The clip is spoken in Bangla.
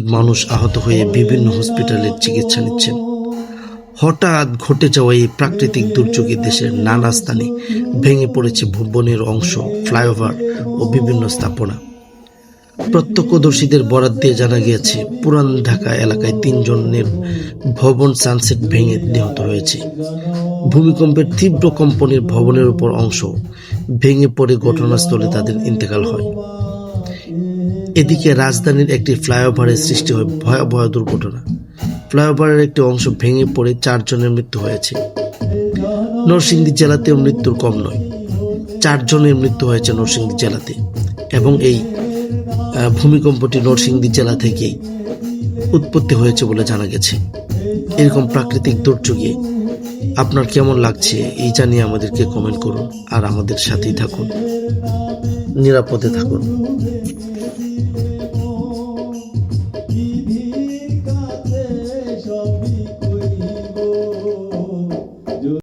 মানুষ আহত হয়ে বিভিন্ন হসপিটালে চিকিৎসা নিচ্ছেন। হঠাৎ ঘটে যাওয়া এই প্রাকৃতিক দুর্যোগে দেশের নানা স্থানে ভেঙে পড়েছে ভবনের অংশ, ফ্লাইওভার ও বিভিন্ন স্থাপনা। প্রত্যক্ষদর্শীদের বরাত দিয়ে জানা গিয়েছে, পুরান ঢাকা এলাকায় তিনজনের ভবন সানসেট ভেঙে নিহত হয়েছে। ভূমিকম্পের তীব্র কম্পনের ভবনের উপর অংশ ভেঙে পড়ে ঘটনাস্থলে তাদের ইন্তেকাল হয়। এদিকে রাজধানীর একটি ফ্লাইওভারের সৃষ্টি হয় ভয়াবহ দুর্ঘটনা। ফ্লাইওভারের একটি অংশ ভেঙে পড়ে চারজনের মৃত্যু হয়েছে। নরসিংদী জেলাতেও মৃত্যুর কম নয়। চারজনের মৃত্যু হয়েছে নরসিংদী জেলাতে এবং এই ভূমিকম্পটি নরসিংদী জেলা থেকেই উৎপত্তি হয়েছে বলে জানা গেছে। এরকম প্রাকৃতিক দুর্যোগে আপনার কেমন লাগছে এই জানিয়ে আমাদেরকে কমেন্ট করুন আর আমাদের সাথেই থাকুন। নিরাপদে থাকুন।